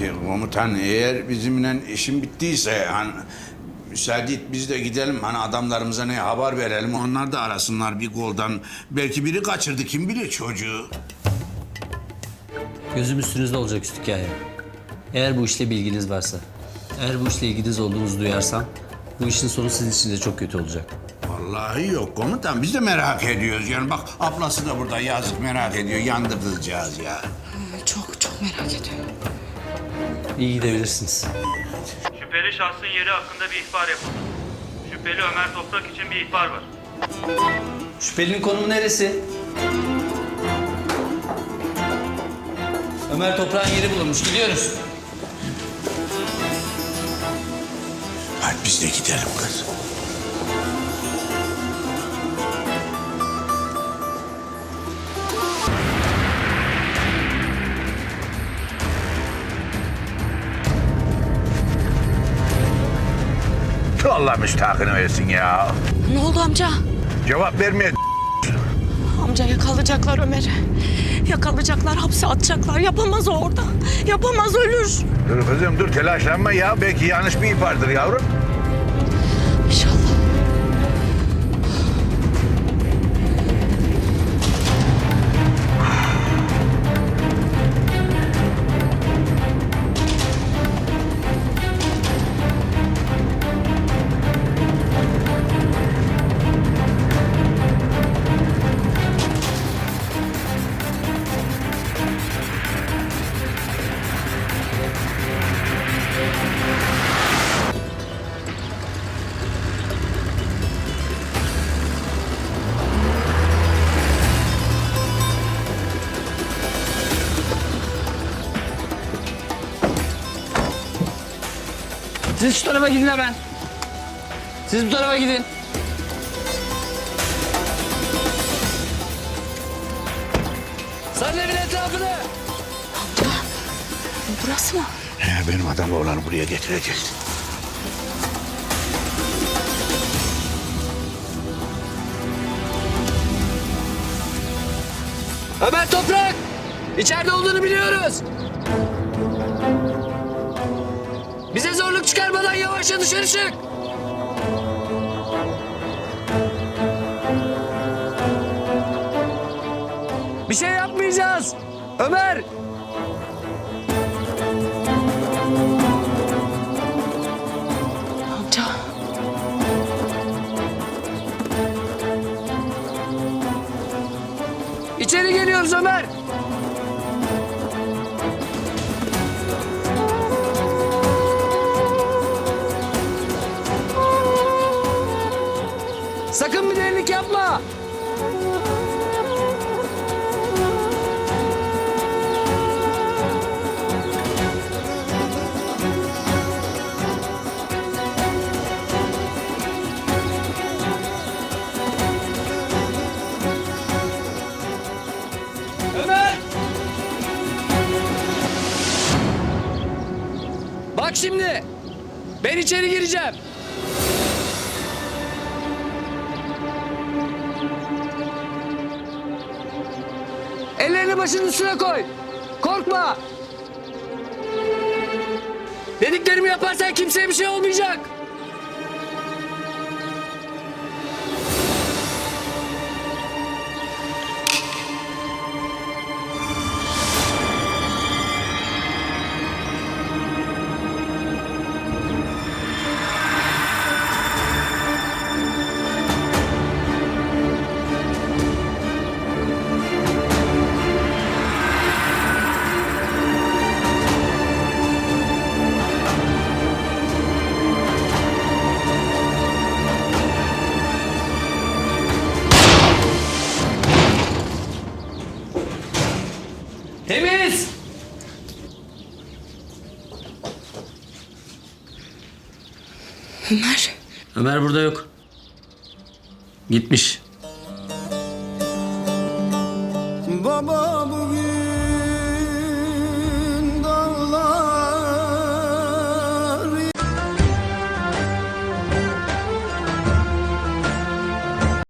Peki komutan eğer bizimle işin bittiyse hani müsaade et biz de gidelim hani adamlarımıza ne haber verelim onlar da arasınlar bir goldan. Belki biri kaçırdı kim bilir çocuğu. Gözüm üstünüzde olacak üst hikaye. Eğer bu işle bilginiz varsa, eğer bu işle ilginiz olduğunuzu duyarsam, bu işin sonu sizin için de çok kötü olacak. Vallahi yok komutan biz de merak ediyoruz yani bak ablası da burada yazık merak ediyor yandı kızcağız ya. Çok çok merak ediyorum. İyi gidebilirsiniz. Şüpheli şahsın yeri hakkında bir ihbar yapıldı. Şüpheli Ömer Toprak için bir ihbar var. Şüphelinin konumu neresi? Ömer toprağın yeri bulunmuş. Gidiyoruz. Hadi biz de gidelim kız. Allah müstahakını versin ya. Ne oldu amca? Cevap vermiyor. Amca yakalayacaklar Ömer'i. Yakalayacaklar, hapse atacaklar. Yapamaz o orada. Yapamaz, ölür. Dur kızım dur telaşlanma ya. Belki yanlış bir ihbardır yavrum. İnşallah. Siz şu tarafa gidin hemen. Siz bu tarafa gidin. Sarın evin etrafını. Amca, burası mı? He, benim adamla olanı buraya getireceksin. Ömer Toprak! İçeride olduğunu biliyoruz. Bize zorluk çıkarmadan yavaşça dışarı çık. Bir şey yapmayacağız. Ömer! Amca, İçeri geliyoruz Ömer. Ömer! Bak şimdi. Ben içeri gireceğim. Ellerini başının üstüne koy. Korkma. Dediklerimi yaparsan kimseye bir şey olmayacak. Ömer. Ömer burada yok. Gitmiş. Baba bugün